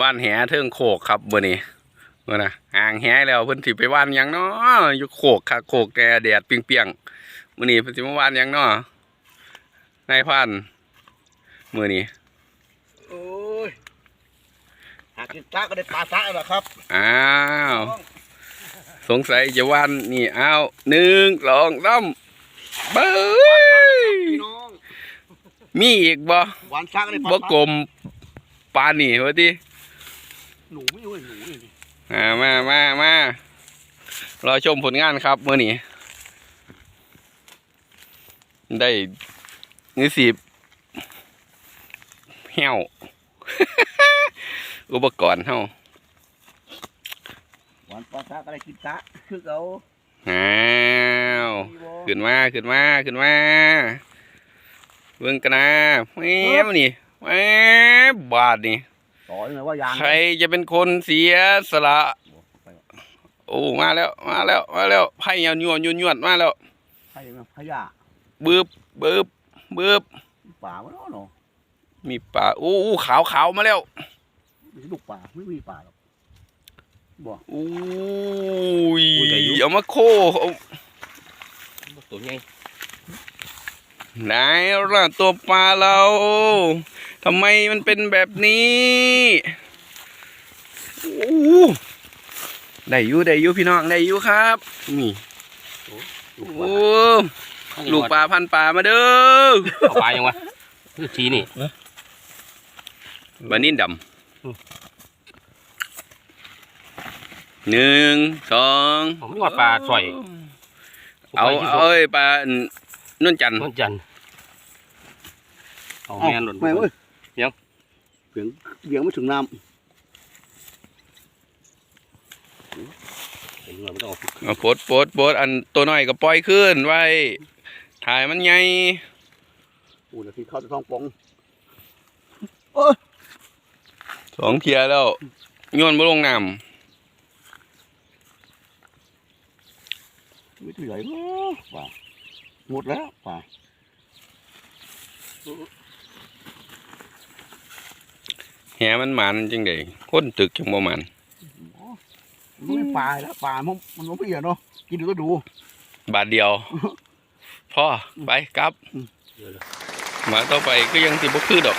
ว่านแหเทิงโขกครับมื้อนี้มื้อนะห่างแหแล้วเพิ่นสิไปว่านหยังเนาะอยู่โขกคักโขกแดดแดดเปรียงๆมื้อนี้เพิ่นสิมาว่านหยังเนาะนายพันมื้อนี้โอ้ยหากินซักก็ได้ปลาซักแล้วล่ะครับอ้าวสงสัยจะว่านนี่อ้าวหนึ่งสองสามเบ้ยพี่น้องมีอีกบ่หวานซักก็ได้ปลาบ่ซักลมปานนี่ว่าติ หนูไม่รู้หนูนี่อ่ามามามารอชมผลงานครับมื้อนี้ได้นี่สิเหี่ยวอุปกรณ์เฮาหวานปลาซักก็ได้กินซักคือเขาอ้าวขึ้นมาขึ้นมาขึ้นมาเบิ่งกันนะแหมนี่แหมบาดนี่ ต่อยังไงว่ายางใครจะเป็นคนเสียสละโอ้มาแล้วมาแล้วมาแล้วไผ่ยาวนวลยวดมาแล้วให้ยังไงพยาบึบบึบบึบป่าวะเนาะเนาะมีปลาอู้อู้ขาวขาวมาแล้วไม่ใช่ลูกป่าไม่มีป่าหรอกบอกอู้ยอุ้ยได้อยู่เอามาโคเอาตัวใหญ่ไหนล่ะตัวปลาเรา ทำไมมันเป็นแบบนี้อู้ได้อยู่ได้อยู่พี่น้องได้อยู่ครับนี่ลูกโอ้ปลาลูกปลาพันปลามาเด้อเอาปลายังวะคือทีนี่บานินดำหนึ่งสองผมไม่ว่าปลาสอยเอาเอาเอ้ยปลานุ่นจันทร์มันจันทร์เอาเอ้าแม่นหล่นแม่ เว้ยยังเสียงเสียงไม่ถึงน้เห็นว่ามันต้องเอาเอาโปดโปดโปดอันตัวน้อยก็ปล่อยขึ้นไว้ ถ่ายมันไงำอู้เดี๋ยวกินข้าวจะท้องป่องสองเทียแล้วโยนบ่ลงน้ไม่ถือใหญ่ป่าหมดแล้วป่าำแห มันหมันจังไดคนตึกจังบ่หมันไม่ปลาแล้วปลามันมันไม่เหี้ยเนาะกินดูก็ดู บาทเดียวพ่อไปกลับอืมมาต่อไปก็ยังสิบ่คือดอก